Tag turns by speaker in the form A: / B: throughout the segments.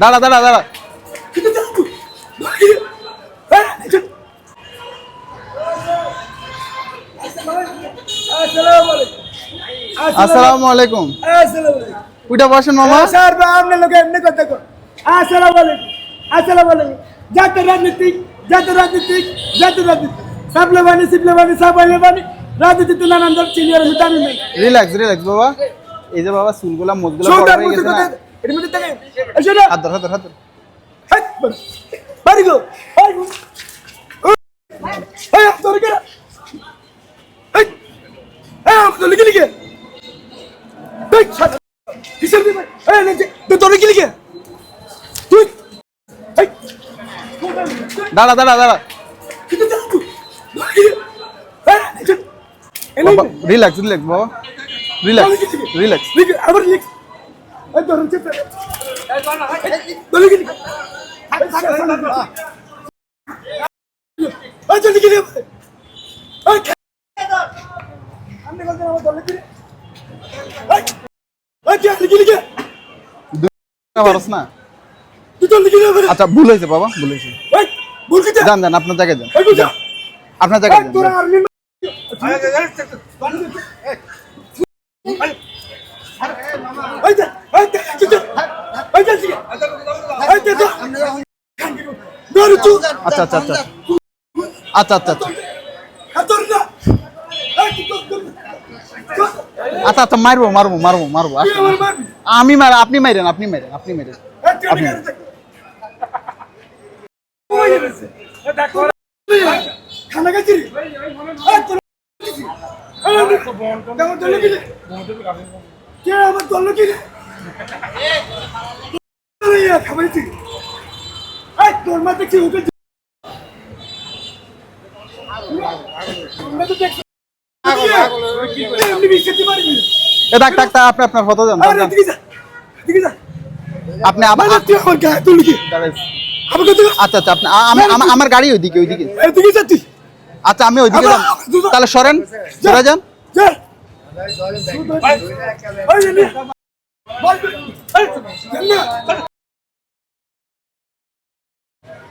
A: দাঁড়া দাঁড়া দাঁড়া।
B: আসসালামু আলাইকুম।
A: উঠে বসেন মামা।
B: স্যার আপনার লোকে এমনি কথা কর আসসালামু আলাইকুম আসসালামু আলাইকুম জাতীয় রাজনীতিক জাতীয় রাজনীতিক জাতীয় রাজনীতিক সাপলে বানি সিপলে বানি সাপাইলে বানি রাজনীতিতে নানান দল চিনিয়ে আমি
A: রিল্যাক্স রিল্যাক্স বাবা। এই যে বাবা চুলগুলা মুখগুলা বড় হয়ে গেছে না?
B: এর মধ্যে থাকে এসো
A: হাত ধর হাত ধর হাত ধর।
B: হাই, বাড়ি। গো হাই হাই তোর কে হাই হাই তোর লিখে লিখে হাই ছাড়। কিসের দিবে হাই নে তুই তোর লিখে লিখে তুই হাই
A: দাঁড়া দাঁড়া দাঁড়া। রিল্যাক্স রিল্যাক্স বাবা। রিল্যাক্স রিল্যাক্স
B: আবার লিখ এই চেপে লিখে আচ্ছা
A: ভুল হয়েছে বাবা ভুল হয়েছে। যান যান আপনার জায়গায় যান। আপনার জায়গায় যান
B: তোরা
A: যান।
B: আর নিন এই যে এই যে এই যে এই যে এই যে দৌড় চু
A: আচ্ছা আচ্ছা আচ্ছা। আচ্ছা আচ্ছা আচ্ছা। আচ্ছা আচ্ছা মারবো মারবো মারবো মারবো আমি মার, আপনি মারেন আপনি মারেন আপনি মারেন। আপনি-
B: চাকা ওই গেছে দেখো খানা গেছি এই তোর এই আমি কেমন দল কি কে আমার দল কি এই খাবার কি এই তোর মা দেখছি
A: ডাক ডাক ডাক, আপনি আপনার ফটো যান যান,
B: আরে
A: যান।
B: দিকে যা দিকে যা
A: আপনি আবার
B: মানে
A: আচ্ছা আচ্ছা আপনি আমার- আমার গাড়ি ওইদিকে ওইদিকে আচ্ছা আমি ওইদিকে যান তাহলে সরেন সরে যান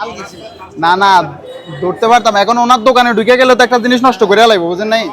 C: আমি গেছি
A: না না ধরতে পারতাম। এখন ওনার দোকানে ঢুকে গেলে তো একটা জিনিস নষ্ট করে লাগবে বুঝেন নাই?